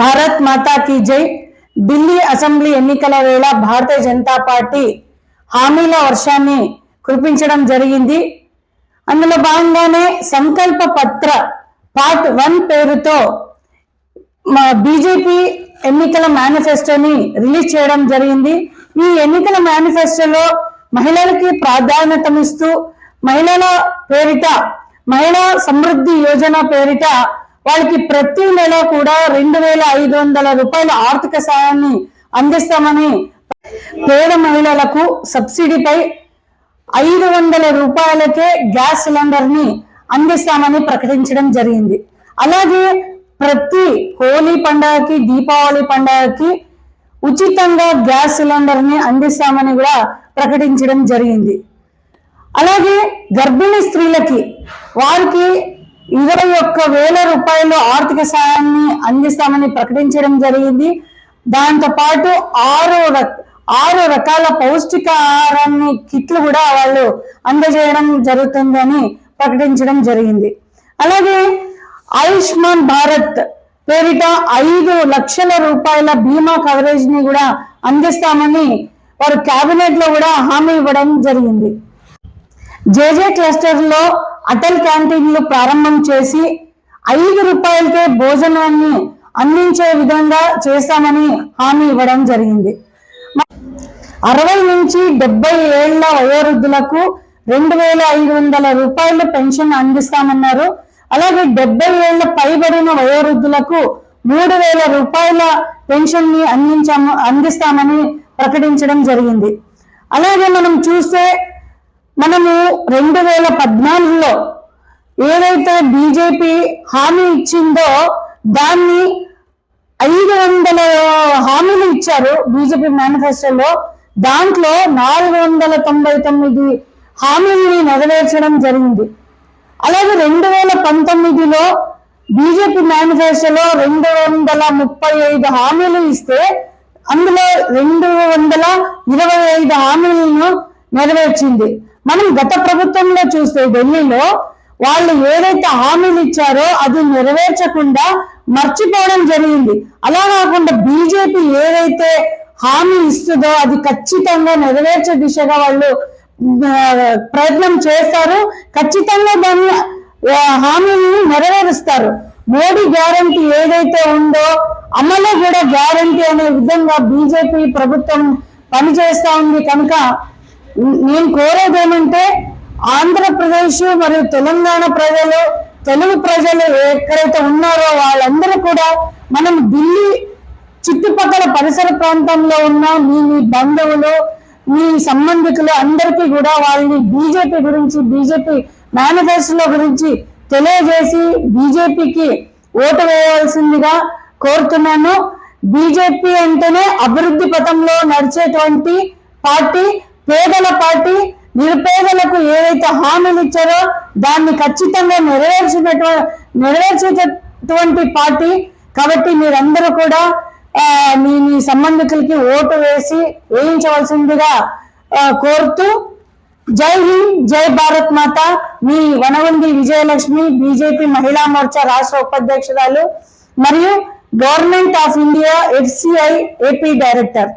భారత్ మాతా key జై. Delhi assembly ఎన్నికల వేళ భారతీయ జనతా పార్టీ హామీల వర్షాన్ని కురిపించడం జరిగింది. అందులో భాగంగానే సంకల్ప పత్ర పార్ట్ వన్ పేరుతో మా బీజేపీ ఎన్నికల మేనిఫెస్టోని రిలీజ్ చేయడం జరిగింది. ఈ ఎన్నికల మేనిఫెస్టోలో మహిళలకి ప్రాధాన్యతనిస్తూ మహిళల పేరిట మహిళా సమృద్ధి యోజన పేరిట వాళ్ళకి ప్రతి నెల కూడా రెండు వేల ఐదు వందల రూపాయల ఆర్థిక సాయాన్ని అందిస్తామని పేద మహిళలకు సబ్సిడీపై ఐదు వందల రూపాయలకే గ్యాస్ సిలిండర్ని అందిస్తామని ప్రకటించడం జరిగింది. అలాగే ప్రతి హోలీ పండగకి దీపావళి పండగకి ఉచితంగా గ్యాస్ సిలిండర్ని అందిస్తామని కూడా ప్రకటించడం జరిగింది. అలాగే గర్భిణీ స్త్రీలకి వారికి ఇరవై ఒక్క వేల రూపాయలు ఆర్థిక సాయాన్ని అందిస్తామని ప్రకటించడం జరిగింది. దాంతో పాటు ఆరు ఆరు రకాల పౌష్టిక ఆహారాన్ని కిట్లు కూడా వాళ్ళు అందజేయడం జరుగుతుందని ప్రకటించడం జరిగింది. అలాగే ఆయుష్మాన్ భారత్ పేరిట ఐదు లక్షల రూపాయల బీమా కవరేజ్ని కూడా అందిస్తామని వారు కేబినెట్లో కూడా హామీ ఇవ్వడం జరిగింది. జేజే క్లస్టర్లో అటల్ క్యాంటీన్లు ప్రారంభం చేసి ఐదు రూపాయలకే భోజనాన్ని అందించే విధంగా చేస్తామని హామీ ఇవ్వడం జరిగింది. అరవై నుంచి డెబ్బై ఏళ్ళ వయోవృద్ధులకు రెండు వేల ఐదు వందల రూపాయల పెన్షన్ అందిస్తామన్నారు. అలాగే డెబ్బై ఏళ్ళ పైబడిన వయోవృద్ధులకు మూడు వేల రూపాయల పెన్షన్ని అందించాము అందిస్తామని ప్రకటించడం జరిగింది. అలాగే మనం చూస్తే మనము రెండు వేల పద్నాలుగులో ఏదైతే బీజేపీ హామీ ఇచ్చిందో దాన్ని ఐదు వందల హామీలు ఇచ్చారు బీజేపీ మేనిఫెస్టోలో. దాంట్లో నాలుగు వందల తొంభై తొమ్మిది హామీలని నెరవేర్చడం జరిగింది. అలాగే రెండు వేల పంతొమ్మిదిలో బీజేపీ మేనిఫెస్టోలో రెండు వందల ముప్పై ఐదు హామీలు ఇస్తే అందులో రెండు వందల ఇరవై ఐదు హామీలను నెరవేర్చింది. మనం గత ప్రభుత్వంలో చూస్తే ఢిల్లీలో వాళ్ళు ఏదైతే హామీలు ఇచ్చారో అది నెరవేర్చకుండా మర్చిపోవడం జరిగింది. అలా కాకుండా బీజేపీ ఏదైతే హామీ ఇస్తుందో అది ఖచ్చితంగా నెరవేర్చే దిశగా వాళ్ళు ప్రయత్నం చేస్తారు. ఖచ్చితంగా దాన్ని హామీని నెరవేరుస్తారు. మోడీ గ్యారంటీ ఏదైతే ఉందో అమలు కూడా గ్యారంటీ అనే విధంగా బీజేపీ ప్రభుత్వం పనిచేస్తా ఉంది. కనుక నేను కోరేది ఏమంటే ఆంధ్రప్రదేశ్ మరియు తెలంగాణ ప్రజలు తెలుగు ప్రజలు ఎక్కడైతే ఉన్నారో వాళ్ళందరూ కూడా మనం ఢిల్లీ చుట్టుపక్కల పరిసర ప్రాంతంలో ఉన్న మీ మీ బంధువులు మీ సంబంధికులు అందరికీ కూడా వాళ్ళని బీజేపీ గురించి బీజేపీ మేనిఫెస్టోలో గురించి తెలియజేసి బీజేపీకి ఓటు వేయవలసిందిగా కోరుతున్నాను. బీజేపీ అంటేనే అభివృద్ధి పథంలో నడిచేటువంటి పార్టీ పేదల పార్టీ నిరుపేదలకు ఏదైతే హామీలు ఇచ్చారో దాన్ని ఖచ్చితంగా నెరవేర్చినటువంటి నెరవేర్చేటటువంటి పార్టీ. కాబట్టి మీరందరూ కూడా మీ మీ సంబంధికులకి ఓటు వేసి వేయించవలసిందిగా కోరుతూ జై హింద్ జై భారత్ మాత. మీ వనవంది విజయలక్ష్మి బీజేపీ మహిళా మోర్చా రాష్ట్ర ఉపాధ్యక్షురాలు మరియు government of India FCI AP director.